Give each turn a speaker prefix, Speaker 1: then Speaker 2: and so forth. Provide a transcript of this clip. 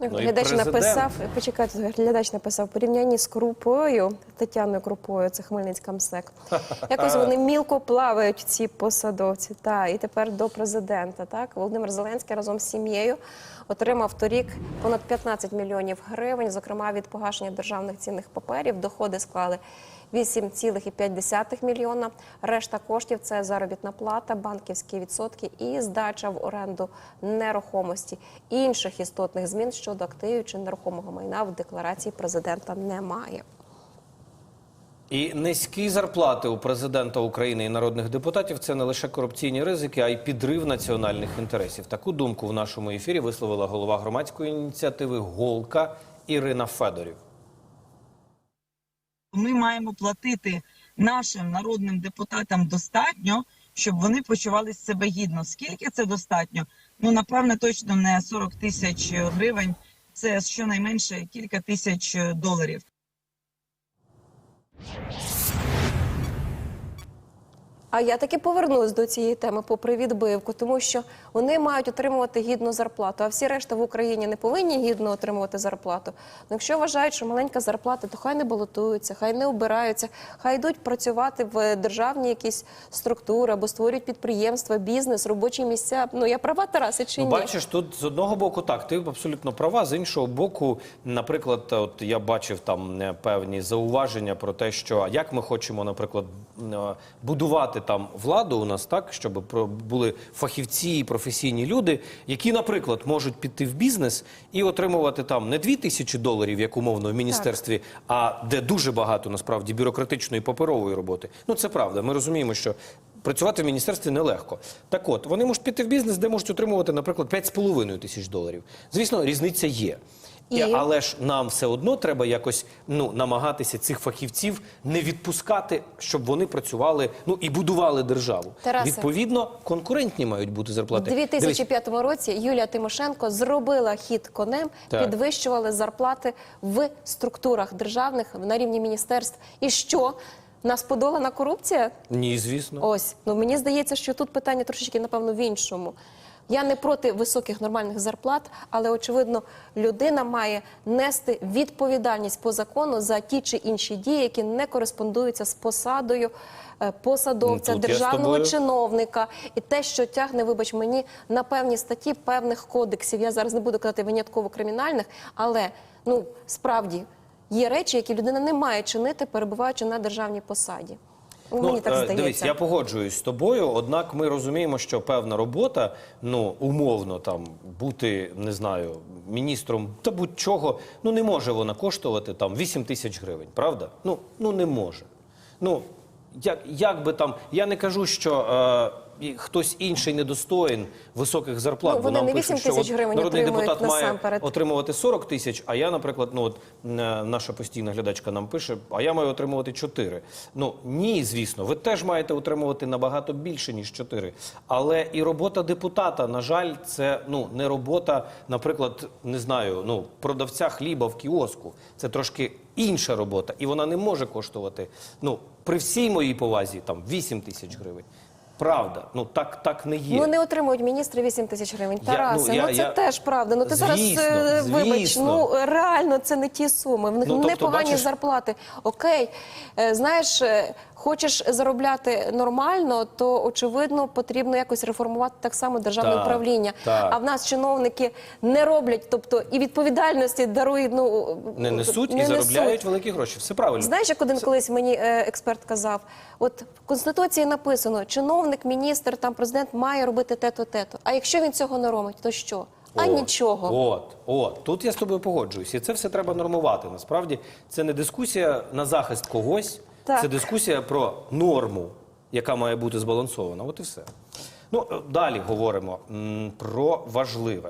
Speaker 1: Як
Speaker 2: Ну,
Speaker 1: глядач
Speaker 2: президент.
Speaker 1: написав, почекайте, глядач написав порівнянні з Крупою, Тетяною Крупою, це Хмельницька МСЕК. Якось вони мілко плавають ці посадовці. Та і тепер до президента. Так Володимир Зеленський разом з сім'єю отримав торік понад 15 мільйонів гривень, зокрема від погашення державних цінних паперів. Доходи склали 8,5 мільйона. Решта коштів це заробітна плата, банківські відсотки і здача в оренду нерухомості. Інших істотних змін щодо активів чи нерухомого майна в декларації президента немає.
Speaker 2: І низькі зарплати у президента України і народних депутатів це не лише корупційні ризики, а й підрив національних інтересів. Таку думку в нашому ефірі висловила голова громадської ініціативи Голка Ірина Федорів.
Speaker 3: ми маємо платити нашим народним депутатам достатньо, щоб вони почували себе гідно. Скільки це достатньо? Ну напевне, точно не 40 тисяч гривень. Це щонайменше кілька тисяч доларів.
Speaker 1: А я таки повернусь до цієї теми попри відбивку, тому що вони мають отримувати гідну зарплату, а всі решта в Україні не повинні гідно отримувати зарплату. Ну, якщо вважають, що маленька зарплата, то хай не балотуються, хай не обираються, хай йдуть працювати в державні якісь структури або створюють підприємства, бізнес, робочі місця. Ну я права Тараси чи
Speaker 2: Ну,
Speaker 1: ні?
Speaker 2: бачиш, тут з одного боку так, ти абсолютно права. З іншого боку, наприклад, от я бачив там е, певні зауваження про те, що як ми хочемо, наприклад, е, будувати там владу у нас так, щоб були фахівці і професійні люди, які, наприклад, можуть піти в бізнес і отримувати там не дві тисячі доларів, як умовно в міністерстві, а де дуже багато насправді бюрократичної паперової роботи. Ну це правда. Ми розуміємо, що Працювати в міністерстві нелегко. Так от, вони можуть піти в бізнес, де можуть отримувати, наприклад, 5,5 тисяч доларів. Звісно, різниця є.
Speaker 1: І?
Speaker 2: Але ж нам все одно треба якось ну, намагатися цих фахівців не відпускати, щоб вони працювали ну, і будували державу.
Speaker 1: Тарасе.
Speaker 2: Відповідно, конкурентні мають бути зарплати.
Speaker 1: У
Speaker 2: зарплати.
Speaker 1: 2005 році Юлія Тимошенко зробила хід конем,
Speaker 2: Так.
Speaker 1: підвищували зарплати в структурах державних на рівні міністерств. І що? Нас подолана корупція?
Speaker 2: Ні, звісно.
Speaker 1: Ось ну мені здається, що тут питання трошечки напевно в іншому. Я не проти високих нормальних зарплат, але очевидно, людина має нести відповідальність по закону за ті чи інші дії, які не кореспондуються з посадою е, посадовця,
Speaker 2: Ну, тут
Speaker 1: державного чиновника, і те, що тягне, вибач мені, на певні статті певних кодексів. Я зараз не буду казати винятково кримінальних, але ну справді є речі, які людина не має чинити, перебуваючи на державній посаді. Ну, мені так
Speaker 2: е,
Speaker 1: здається.
Speaker 2: Дивись, я погоджуюсь з тобою. Однак ми розуміємо, що певна робота, ну умовно там бути, не знаю, міністром та будь-чого, ну не може вона коштувати там 8 тисяч гривень, правда? Ну, ну не може. Ну як, як би там, я не кажу, що. Е, і хтось інший недостоїн високих зарплат.
Speaker 1: Ну,
Speaker 2: бо
Speaker 1: вони
Speaker 2: нам
Speaker 1: не 8
Speaker 2: що
Speaker 1: тисяч гривень
Speaker 2: народний депутат має отримувати 40 тисяч, а я, наприклад, ну от е, наша постійна глядачка нам пише, а я маю отримувати 4. Ну ні, звісно, ви теж маєте отримувати набагато більше ніж 4. Але і робота депутата, на жаль, це ну не робота, наприклад, не знаю, ну продавця хліба в кіоску. Це трошки інша робота, і вона не може коштувати. Ну при всій моїй повазі там 8 тисяч гривень. Правда, ну так, так не є.
Speaker 1: Ну не отримують міністри 8 тисяч гривень.
Speaker 2: Я-
Speaker 1: Тарасе,
Speaker 2: ну,
Speaker 1: ну, це
Speaker 2: я-
Speaker 1: теж правда. Ну ти
Speaker 2: Звісно,
Speaker 1: зараз е, вибач, ну реально це не ті суми. В них
Speaker 2: Ну, тобто,
Speaker 1: непогані
Speaker 2: бачиш-
Speaker 1: зарплати. Окей, е, знаєш, е, хочеш заробляти нормально, то очевидно потрібно якось реформувати так само державне
Speaker 2: Так,
Speaker 1: управління.
Speaker 2: так.
Speaker 1: А в нас чиновники не роблять, тобто і відповідальності дарують. Ну
Speaker 2: Не несуть
Speaker 1: не
Speaker 2: і заробляють великі гроші. Все правильно.
Speaker 1: Знаєш, як один колись мені експерт казав: от в конституції написано, чиновник, міністр, там президент має робити те-то, те-то. А якщо він цього не робить, то що? А
Speaker 2: От,
Speaker 1: нічого.
Speaker 2: От, от. Тут я з тобою погоджуюсь. І це все треба нормувати. Насправді це не дискусія на захист когось,
Speaker 1: Так.
Speaker 2: це дискусія про норму, яка має бути збалансована. От і все. Ну, е, далі говоримо м, про важливе.